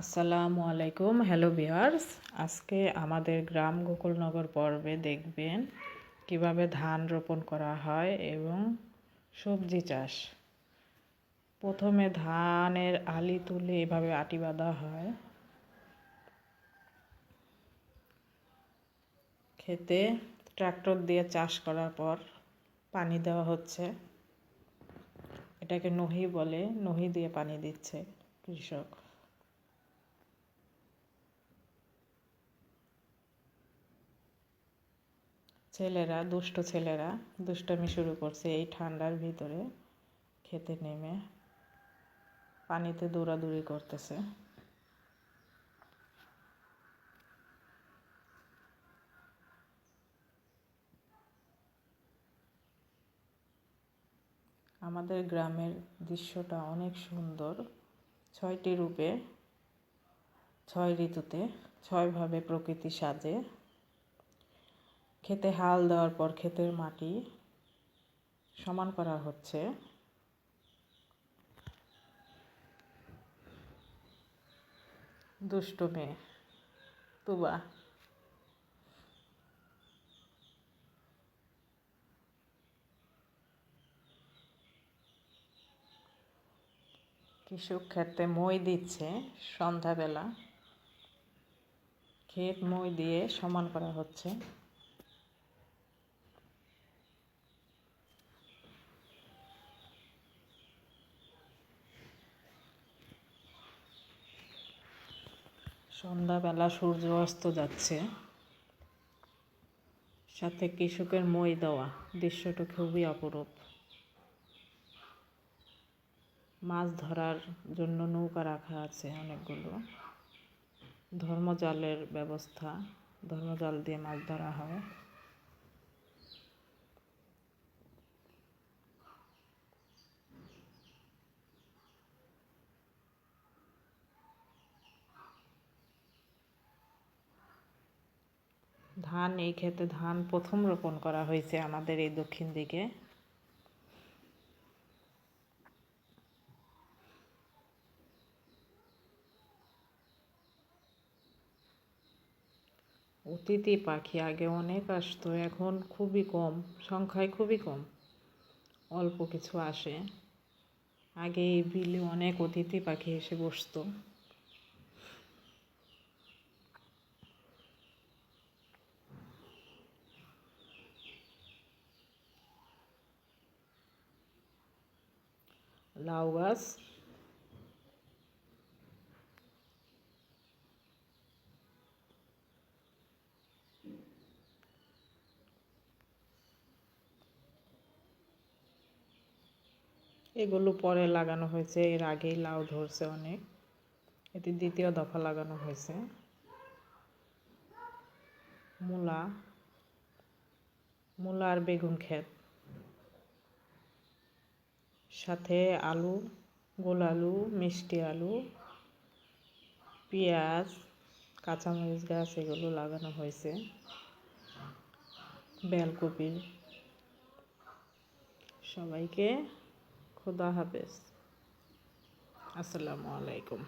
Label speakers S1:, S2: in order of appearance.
S1: আসসালামু আলাইকুম, হ্যালো বিয়ার্স আজকে আমাদের গ্রাম গোকুলনগর পর্বে দেখবেন কীভাবে ধান রোপণ করা হয় এবং সবজি চাষ। প্রথমে ধানের আলি তুলে এভাবে আটি বাঁধা হয়। খেতে ট্রাক্টর দিয়ে চাষ করার পর পানি দেওয়া হচ্ছে। এটাকে নহি বলে নহি দিয়ে পানি দিচ্ছে কৃষক। ছেলেরা, দুষ্ট ছেলেরা, দুষ্টামি শুরু করছে এই ঠান্ডার ভিতরে, খেতে নেমে পানিতে দৌড়াদৌড়ি করতেছে। আমাদের গ্রামের দৃশ্যটা অনেক সুন্দর। ছয়টি রূপে, ছয় ঋতুতে, ছয়ভাবে প্রকৃতি সাজে। খেতে হাল দেওয়ার পর ক্ষেতের মাটি সমান করা হচ্ছে। দুষ্ট মেয়ে, তুবা। কৃষক খেতে মই দিচ্ছে সন্ধ্যাবেলা। ক্ষেত মই দিয়ে সমান করা হচ্ছে। সন্ধ্যাবেলা সূর্য অস্ত যাচ্ছে। সাথে কৃষকের মই দেওয়া, দৃশ্যটা খুবই অপরূপ। মাছ ধরার জন্য নৌকা রাখা আছে অনেকগুলো। ধর্মজালের ব্যবস্থা, ধর্মজাল দিয়ে মাছ ধরা হয়। ধান, এই ক্ষেতে ধান প্রথম রোপণ করা হয়েছে আমাদের এই দক্ষিণ দিকে। অতিথি পাখি আগে অনেক আসতো, এখন খুবই কম, সংখ্যায় খুবই কম, অল্প কিছু আসে। আগে এই বিলে অনেক অতিথি পাখি এসে বসতো। লাউ গাছ এগুলো পরে লাগানো হয়েছে, এর আগেই লাউ ধরছে অনেক। এটি দ্বিতীয় দফা লাগানো হয়েছে। মূলা মূলা আর বেগুন ক্ষেত। সাথে আলু, গোল আলু, মিষ্টি আলু, পেঁয়াজ, কাঁচামরিচ গাছ এগুলো লাগানো হয়েছে। বেলকপি। সবাইকে খুদা হাফেজ। আসসালামু আলাইকুম।